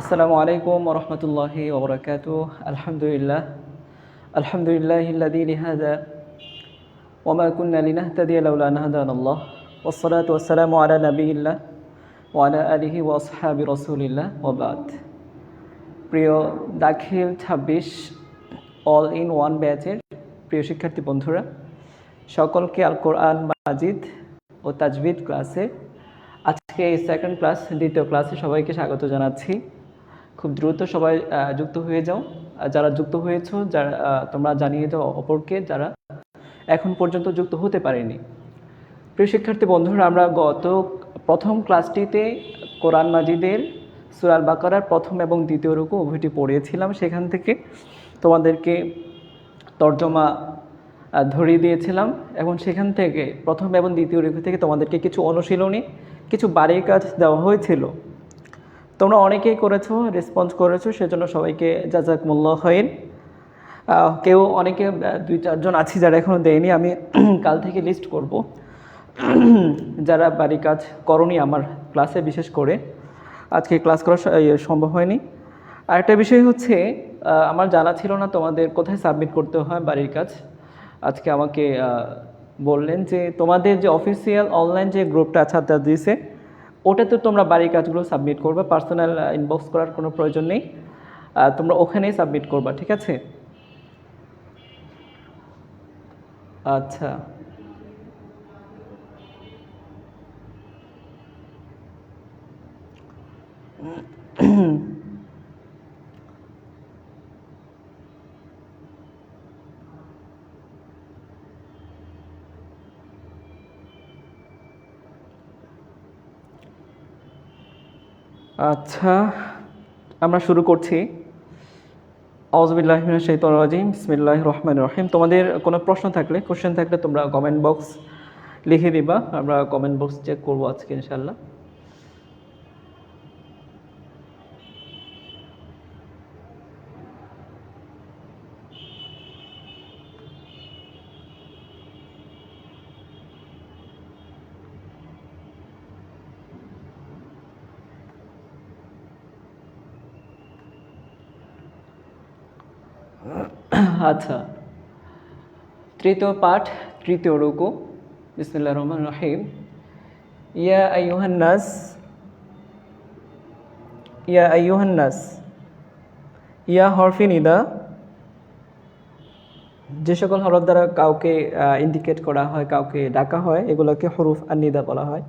আসসালামু আলাইকুম ওরহমতুল্লাহ ওবরাকাত। আলহামদুলিল্লাহ। আলহামদুলিল্লাহ লিহাদা ওমা কুন্না লিনাহতাদি লাউলা নাহদান আল্লাহ ওসলাত ওসালামু আলা নবীল্লাহ ওয়ালা আলিহি ওয়াসহাবি রসুলিল্লাহ ওবাদ প্রিয় দাখিল ছাব্বিশ অল ইন ওয়ান ব্যাচের প্রিয় শিক্ষার্থী বন্ধুরা, সকলকে আল কোরআন মাজিদ ও তাজবিদ ক্লাসে। আজকে এই সেকেন্ড ক্লাস, দ্বিতীয় ক্লাসে সবাইকে স্বাগত জানাচ্ছি। খুব দ্রুত সবাই যুক্ত হয়ে যাও। যারা যুক্ত হয়েছো, যারা তোমরা জানিয়ে দাও অপরকে, যারা এখন পর্যন্ত যুক্ত হতে পারেনি। প্রিয় শিক্ষার্থী বন্ধুরা, আমরা গত প্রথম ক্লাসটিতে কোরআন মাজিদের সুরাল বাকারার প্রথম এবং দ্বিতীয় রুকু উভয়টি পড়িয়েছিলাম। সেখান থেকে তোমাদেরকে তর্জমা ধরিয়ে দিয়েছিলাম। এবং সেখান থেকে প্রথম এবং দ্বিতীয় রুকু থেকে তোমাদেরকে কিছু অনুশীলনী, কিছু বাড়ির কাজ দেওয়া হয়েছিল। তোমরা অনেকেই করেছ রেসপন্স করেছ সেজন্য সবাইকে জাজাক মূল্য হইন কেউ অনেকে দুই চারজন আছি যারা এখনও দেয়নি আমি কাল থেকে লিস্ট করব। যারা বাড়ি কাজ করনি আমার ক্লাসে বিশেষ করে। আজকে ক্লাস করা ইয়ে, সম্ভব হয়নি। আরেকটা বিষয় হচ্ছে আমার জানা ছিল না তোমাদের কোথায় সাবমিট করতে হয় বাড়ির কাজ। আজকে আমাকে বললেন যে তোমাদের যে অফিসিয়াল অনলাইন যে গ্রুপটা আছে আড্ডা দিয়েছে ওটাতে তোমরা বাড়ির কাজগুলো সাবমিট করবে পার্সোনাল ইনবক্স করার কোনো প্রয়োজন নেই। তোমরা ওখানেই সাবমিট করবা, ঠিক আছে? আচ্ছা। আচ্ছা আমরা শুরু করছি। আউজবিল্লাহ শৈতন রাজিম বিসমিল্লাহ রহমান রহিম। তোমাদের কোনো প্রশ্ন থাকলে কোশ্চেন থাকলে তোমরা কমেন্ট বক্স লিখে দিবা, আমরা কমেন্ট বক্স চেক করব আজকে ইনশাল্লাহ আচ্ছা তৃতীয় পাঠ, তৃতীয় রুকু। বিসমুল্লাহ রহমান রহিম। ইয়া আইয়ুহান্নাস ইয়া আইয়ুহান্নাস ইয়া হরফি যে সকল হরফ দ্বারা কাউকে ইন্ডিকেট করা হয়, কাউকে ডাকা হয়, এগুলোকে হরুফ আর নিদা বলা হয়।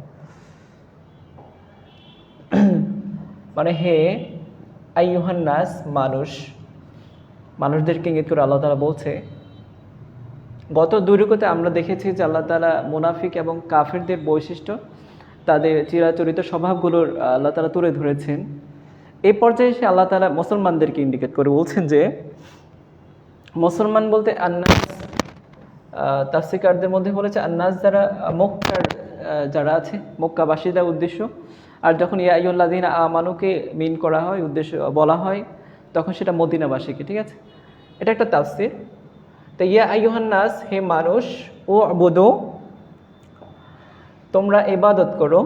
মানে হে আইয়ুহান্নাস মানুষ। মানুষদেরকে ইঙ্গিত করে আল্লাহ তালা বলছে। গত দুর্গতে আমরা দেখেছি যে আল্লাহ তালা মুনাফিক এবং কাফেরদের বৈশিষ্ট্য, তাদের চিরাচরিত স্বভাবগুলোর আল্লাহ তালা তুলে ধরেছেন। এই পর্যায়ে সে আল্লাহ তালা মুসলমানদেরকে ইন্ডিকেট করে বলছেন যে, মুসলমান বলতে আন্নাস তাফসিকারদের মধ্যে বলেছে আন্নাস যারা, মক্কার যারা আছে, মক্কাবাসীদের উদ্দেশ্য। আর যখন ইয়াইউল্লাদিন আমানুকে মিন করা হয়, উদ্দেশ্য বলা হয় তখন সেটা মদিনাবাসীকে ঠিক আছে? এটা একটা তাফসির। তো ইয়া আইয়ুহান নাস হে মানুষ ও বুধু তোমরা ইবাদত করো।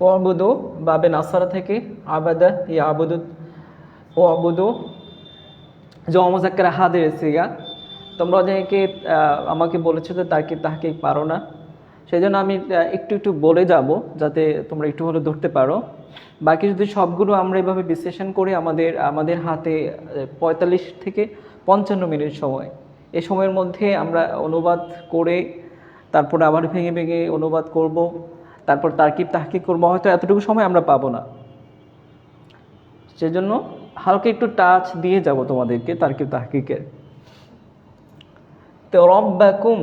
ও আবুদু বাবে নাসারা থেকে আবাদা ইয়া আবুদু ও আবুদু জমজাক্কার হাদের সিগা। তোমরা আহ, আমাকে বলেছ যে তাকে তাহাকে পারো না। সেই জন্য আমি একটু একটু বলে যাব যাতে তোমরা একটু হলে ধরতে পারো। বাকি যদি সবগুলো আমরা এভাবে বিশ্লেষণ করি, আমাদের আমাদের হাতে পঁয়তাল্লিশ থেকে পঞ্চান্ন মিনিট সময়। এ সময়ের মধ্যে আমরা অনুবাদ করে, তারপরে আবার ভেঙে ভেঙে অনুবাদ করব, তারপর তার্কিব তাহকিক করব, হয়তো এতটুকু সময় আমরা পাবো না। সেজন্য হালকা একটু টাচ দিয়ে যাব তোমাদেরকে তার্কিব তাহকিকের। তো রব্বাকুম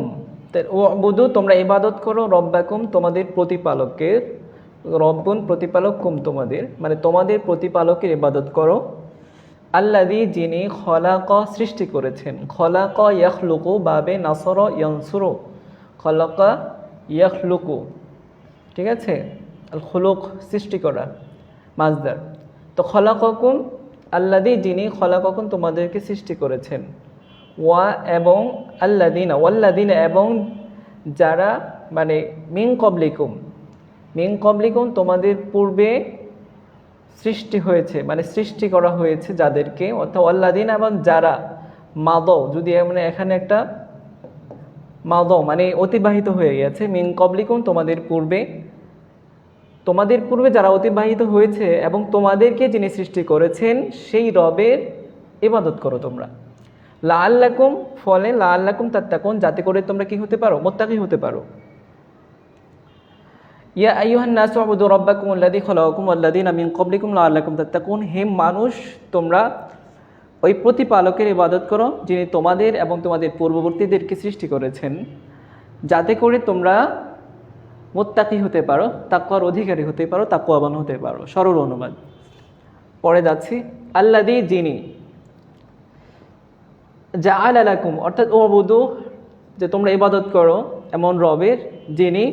ও বুধু, তোমরা ইবাদত করো রব্বাকুম তোমাদের প্রতিপালকের, রব্বুন প্রতিপালক কুম তোমাদের মানে তোমাদের প্রতিপালকের ইবাদত করো। আল্লাদি যিনি খলাক সৃষ্টি করেছেন, খলাক ইয়াখলুকু বাবে নাসর ইয়ানসুরু, খলাকা ইয়াখলুকু, ঠিক আছে? খুলুক সৃষ্টি করা, মাজদার। তো খলাকুম আল্লাদি যিনি খলাকুম তোমাদেরকে সৃষ্টি করেছেন। ওয়া এবং আল্লাদিনা ওয়াল্লাদিনা এবং যারা মানে মিন কবলিকুম মিন কবলিকুম তোমাদের পূর্বে সৃষ্টি হয়েছে মানে সৃষ্টি করা হয়েছে যাদেরকে, অর্থাৎ অল্লাদিন এবং যারা মাদও যদি মানে এখানে একটা মাদও মানে অতিবাহিত হয়ে গেছে, মিন কবলিকুম তোমাদের পূর্বে তোমাদের পূর্বে যারা অতিবাহিত হয়েছে এবং তোমাদেরকে যিনি সৃষ্টি করেছেন, সেই রবের ইবাদত করো তোমরা। লা আল্লাকুম ফলে লা আল্লাকুম তাত্তাকুন, যাতে করে তোমরা কি হতে পারো? মোত্তাকি হতে পারো। ইয়া আইয়ুহান নাসু আবুদু রাব্বাকুম আল্লাযী খালাকাকুম ওয়াল্লাযীনা মিন ক্বাবলিকুম লাআল্লাকুম তাত্তাকুন। হে মানুষ, তোমরা ওই প্রতিপালকের ইবাদত করো, যিনি তোমাদের এবং তোমাদের পূর্ববর্তীদেরকে সৃষ্টি করেছেন, যাতে করে তোমরা মোত্তাকি হতে পারো, তাকওয়ার অধিকারী হতে পারো, তাকওয়াবান হতে পারো। সরল অনুবাদ। পরে যাচ্ছি। আল্লাদি যিনি যা আলাকুম অর্থাৎ ওবুদু যে তোমরা ইবাদত করো, এমন রবের যিনি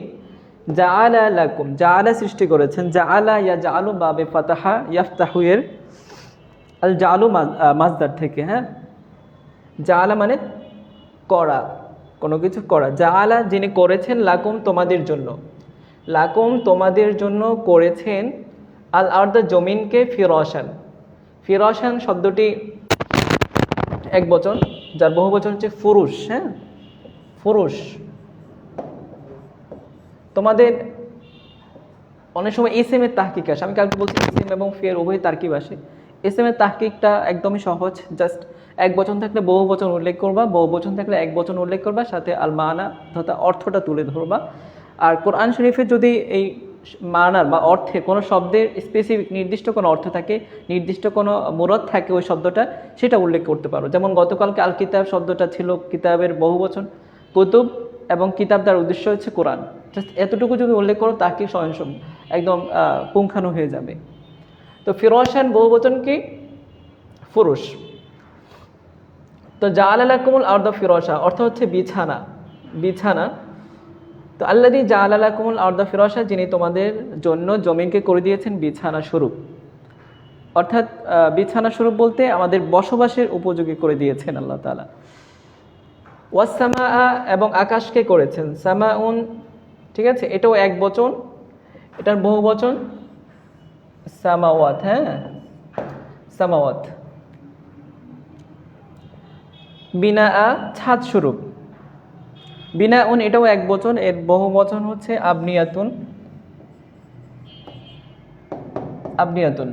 যা আলাকুম যা আলা সৃষ্টি করেছেন। যা আলা ইয়া জা আলু বাবে ফাতাহা ইয়াফতাহুয়ের আল জালু মাজদার থেকে হ্যাঁ? জালা মানে করা, কোনো কিছু করা। যা জালা যিনি করেছেন, লাকুম তোমাদের জন্য। লাকুম তোমাদের জন্য করেছেন আল আর্দ জমিনকে ফিরসান ফিরসান শব্দটি এক বচন, যার বহু বচন হচ্ছে ফুরুষ হ্যাঁ? ফুরুষ। তোমাদের অনেক সময় এসএম এর তাহকিক আসে। আমি কালকে বলছি এসএম এবং ফের উভয় তার্কিব আসে। এসএম এর তাহকিকটা একদমই সহজ। জাস্ট এক বচন থাকলে বহু বচন উল্লেখ করবা, বহু বচন থাকলে এক বচন উল্লেখ করবা, সাথে আল মানা তথা অর্থটা তুলে ধরবা। আর কোরআন শরীফে যদি এই মানার বা অর্থে কোনো শব্দের স্পেসিফিক নির্দিষ্ট কোনো অর্থ থাকে, নির্দিষ্ট কোনো মুরদ থাকে ওই শব্দটা, সেটা উল্লেখ করতে পারো। যেমন গতকালকে আল কিতাব শব্দটা ছিল কিতাবের বহু বচন, কুতুব এবং কিতাব তার উদ্দেশ্য হচ্ছে কোরআন। জাস্ট এতটুকু যদি উল্লেখ করো, তাকে স্বয়ং একদম পুঙ্খানু হয়ে যাবে। তো ফিরোসান বহু বচন কি? ফুরুষ তো জাল আলাকুমুল আর্দ ফিরোসা অর্থ হচ্ছে বিছানা। বিছানা তো আল্লাদি জাল আলাকুমুল আর্দ ফিরোসা যিনি তোমাদের জন্য জমিনকে করে দিয়েছেন বিছানা স্বরূপ। অর্থাৎ বিছানা স্বরূপ বলতে আমাদের বসবাসের উপযোগী করে দিয়েছেন আল্লাহ তালা ওয়াসামা এবং আকাশকে করেছেন। সামাউন, ঠিক আছে? এটাও এক বচন। এটার বহু বচন। সামাওয়াত হ্যাঁ? সামাওয়াত। বিনা আ ছাদ স্বরূপ। বিনা উন এটাও এক বচন, এর বহু বচন হচ্ছে আবনিয়াতুন। আবনিয়াতুন।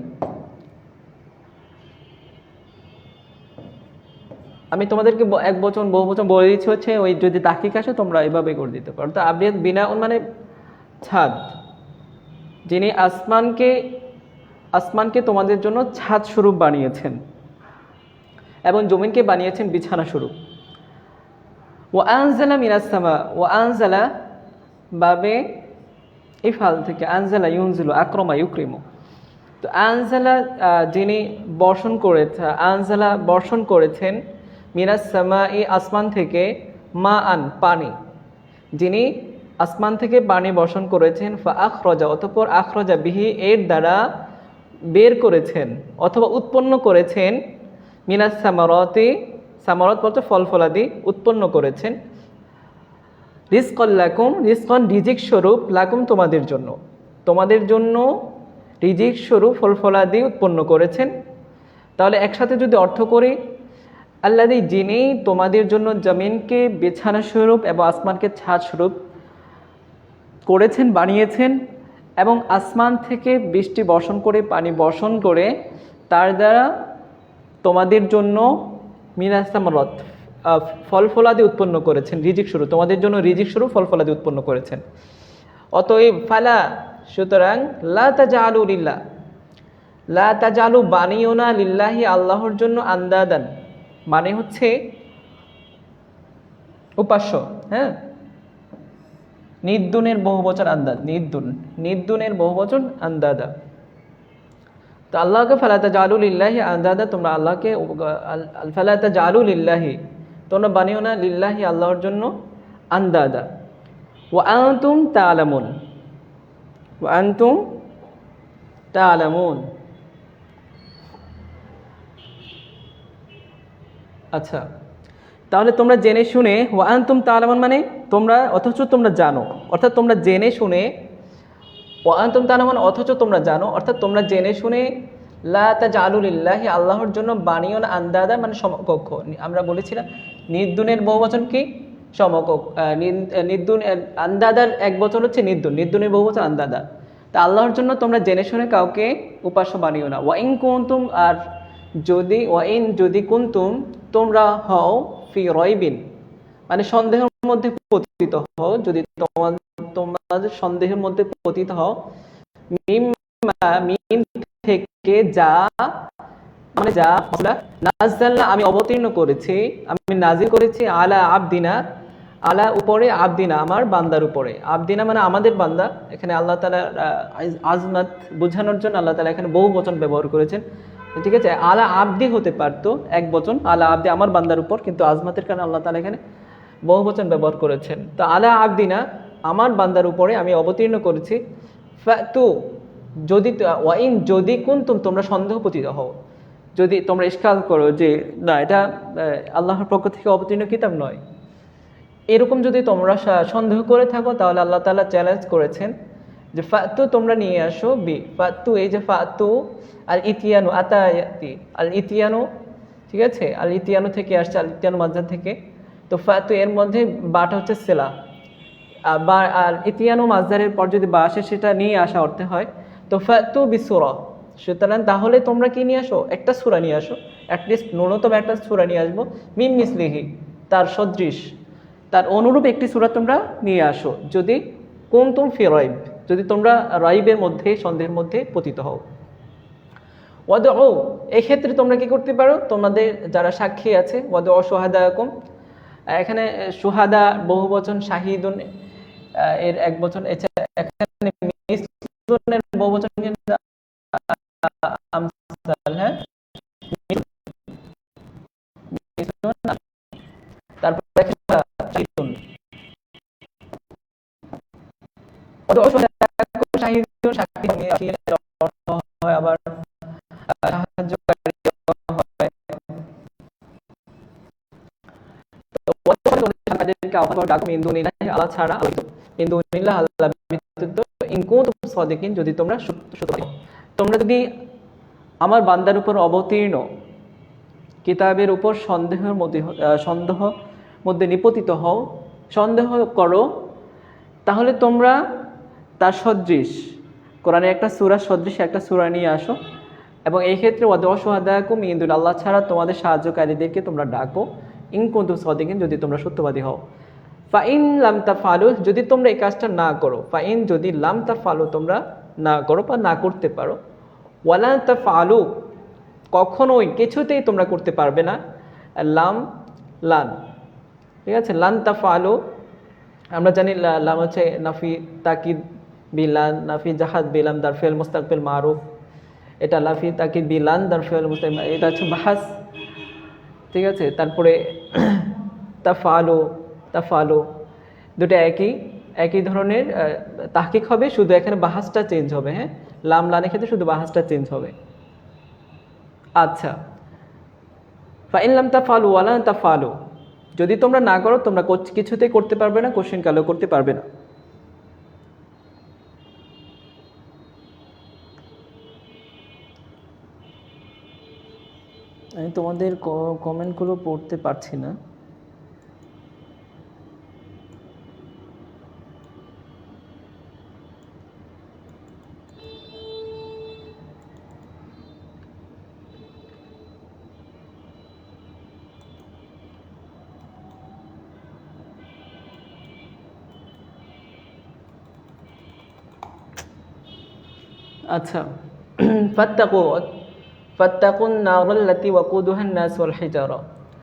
আমি তোমাদেরকে এক বচন, বহু বচন বলে দিচ্ছি হচ্ছে, ওই যদি তাকিক আসে, তোমরা এভাবে করে দিতে পারো। তো আবনিয়াত বিনা উন মানে ছাদ। যিনি আসমানকে আসমানকে তোমাদের জন্য ছাদ স্বরূপ বানিয়েছেন এবং জমিনকে বানিয়েছেন বিছানা স্বরূপ। ও আনজালা মিনাসামা ও আনজালা বাবে ইফাল থেকে আনজালা ইউনজিলু আক্রমা ইউক্রিমু তো আনজালা যিনি বর্ষণ করেছে আনজালা বর্ষণ করেছেন মিনাসামা এই আসমান থেকে মা আন পানি. যিনি আসমান থেকে পানি বর্ষণ করেছেন ফা আখরজা অতপর আখরজা বিহি এর দ্বারা বের করেছেন, অথবা উৎপন্ন করেছেন মিনাস সামারতে সামারত বলতে ফল ফলাদি উৎপন্ন করেছেন। রিস্কল লাকুম রিস্কন রিজিক স্বরূপ লাকুম তোমাদের জন্য। তোমাদের জন্য রিজিক স্বরূপ ফল ফলাদি উৎপন্ন করেছেন। তাহলে একসাথে যদি অর্থ করি, আল্লাদি যিনি তোমাদের জন্য জমিনকে বিছানা স্বরূপ এবং আসমানকে ছাদ স্বরূপ করেছেন, বানিয়েছেন এবং আসমান থেকে বৃষ্টি বর্ষণ করে, পানি বর্ষণ করে, তার দ্বারা তোমাদের জন্য মিনাস্তামরত ফল ফলাদি উৎপন্ন করেছেন, রিজিক শুরু তোমাদের জন্য রিজিক শুরু ফল ফলাদি উৎপন্ন করেছেন। অতএব ফালা, সুতরাং, লা তাজালু লিল্লাহ। লা তাজালু বানিও না লিল্লাহি আল্লাহর জন্য আন্দাদান। মানে হচ্ছে উপাস্য হ্যাঁ? নির্দুনের বহু বচন আন্দাদ নির্দুন, নির্দুনের বহু বচন আন্দাদা তো আল্লাহকে ফালাতা জালুল ইল্লাহি আন্দাদা তোমরা আল্লাহকে ফালাতা জালুল ইল্লাহি তোমরা বানিও না লিল্লাহি আল্লাহর জন্য আন্দাদা ও আন্তুম তালামুন ও আন্তুম তালামুন আচ্ছা তাহলে তোমরা জেনে শুনে ওয়ান তুম তালামান মানে তোমরা, অথচ তোমরা জানো, অর্থাৎ তোমরা জেনে শুনে ও আন্তম তালামান, অথচ তোমরা জানো, অর্থাৎ তোমরা জেনে শুনে, লা আল্লাহর জন্য বানিও না আন্দাদা মানে সমকক্ষ। আমরা বলেছিলাম, নির্দুনের বহু বচন কি? সমকক্ষ। নির্দুন আন্দাদার এক বচন হচ্ছে নির্দুন। নির্দুনের বহু বচন আন্দাদা তা আল্লাহর জন্য তোমরা জেনে শুনে কাউকে উপাস্য বানিও না। ওয়াইন কুন্তুম, আর যদি ওয়াইন যদি কুন্তুম, তোমরা হও ফি রয়বিন মানে সন্দেহের মধ্যে পতিত হও, যদি তোমার তোমাদের সন্দেহের মধ্যে পতিত হও মিন থেকে যা মানে যা নাজাল্লা আমি অবতীর্ণ করেছি, আমি নাজিল করেছি আলা আবদিনা, আলা উপরে আবদিনা, আমার বান্দার উপরে। আবদিনা মানে আমাদের বান্দা, এখানে আল্লাহ তালা আজমাত বোঝানোর জন্য আল্লাহ তালা এখানে বহু বচন ব্যবহার করেছেন। ঠিক আছে? আলা আবদি হতে পারতো এক বচন, আলা আবদি আমার বান্দার উপর, কিন্তু আজমাতের কারণে আল্লাহ তালা এখানে বহু বচন ব্যবহার করেছেন। তো আলা আবদিনা আমার বান্দার উপরে আমি অবতীর্ণ করেছি। তু যদি ওয়াইন যদি কুন্তুম, তোমরা সন্দেহ পতিত হও। যদি তোমরা ইস্কাল করো যে, না, এটা আল্লাহর পক্ষ থেকে অবতীর্ণ কিতাব নয়। এরকম যদি তোমরা সন্দেহ করে থাকো, তাহলে আল্লাহ তাআলা চ্যালেঞ্জ করেছেন যে, ফাতু তোমরা নিয়ে আসো, বি, ফাতু, এই যে ফাতু আর ইতিয়ানু আতায়াতি, আল ইতিয়ানু, ঠিক আছে? আল ইতিয়ানু থেকে আসছে, আল ইতিয়ানু মাজার থেকে। তো ফাতু এর মধ্যে বাটা হচ্ছে সেলা। আর বা আর ইতিয়ানু মাজদারের পর যদি বা আসে, সেটা নিয়ে আসা অর্থে হয়। তো ফাতু বিসুরা। সুতরাং তাহলে তোমরা কি নিয়ে আসো? একটা সুরা নিয়ে আসো। অ্যাটলিস্ট ন্যূনতম একটা সুরা নিয়ে আসব। মিন মিসলিহি, তার সদৃশ। তার অনুরূপ একটি সুরা তোমরা নিয়ে আসো। যদি কোন তুম ফিরাইব যদি তোমরা রাইবের মধ্যে, সন্দেহের মধ্যে পতিত হও। ওয়াদ ও এক্ষেত্রে তোমরা কি করতে পারো? তোমাদের যারা সাক্ষী আছে ওয়াদ ও সোহাদা এরকম এখানে সোহাদা বহু বচন শাহিদুন এর এক বচন এখানে মিসলুনের বহু কিন্তু, আমসাল, হ্যাঁ? তারপর আবার ছাড়া ইন্দুনিল্লাহ আল্লাহ ব্যতীত ইন কুনতুম যদি তোমরা তোমরা যদি আমার বান্দার উপর অবতীর্ণ, কিতাবের উপর সন্দেহের মধ্যে সন্দেহ মধ্যে নিপতিত হও, সন্দেহ করো, তাহলে তোমরা তার সদৃশ। কোরআনে একটা সূরা সদৃশ, একটা সুরা নিয়ে আসো। এবং এই ক্ষেত্রে ওয়াদ অসহাদাকুম ইন্দুল আল্লাহ ছাড়া তোমাদের সাহায্যকারীদেরকে তোমরা ডাকো। ইন কুন্তুম সদিকিন, যদি তোমরা সত্যবাদী হও। ফাইন লামতা ফালু যদি তোমরা এই কাজটা না করো, ফাইন যদি লামতা ফালু তোমরা না করো বা না করতে পারো, ওয়ালা তা ফালু কখনোই কিছুতেই তোমরা করতে পারবে না, লাম, লান, ঠিক আছে? লান তা ফালু আমরা জানি লাম হচ্ছে নাফি, তাকিদ, বিলান, নাফি, জাহাদ, বিলাম, দার ফেল মুস্তাকবিল মারুফ, এটা লাফি, তাকিদ, বিলান, দার ফেল, মুস্তাক, এটা হচ্ছে বাহাস, ঠিক আছে? তারপরে তাফালো তাফালো। দুটো একই একই ধরনের তাহকিক হবে, শুধু এখানে বাহাসটা চেঞ্জ হবে হ্যাঁ? লাম, লানের ক্ষেত্রে শুধু বাহাসটা চেঞ্জ হবে। আচ্ছা। ফাইনলাম তা ফালু ওয়ালা তা ফালু যদি তোমরা না করো, তোমরা কিছুতেই করতে পারবে না কোশ্চেন কালো করতে পারবে না। আমি তোমাদের কমেন্টগুলো পড়তে পারছি না। আচ্ছা ফাত্তাকু ফাত্তাকুন নারাল্লাতি ওয়াকুদুহান নাস ওয়াল হিজারা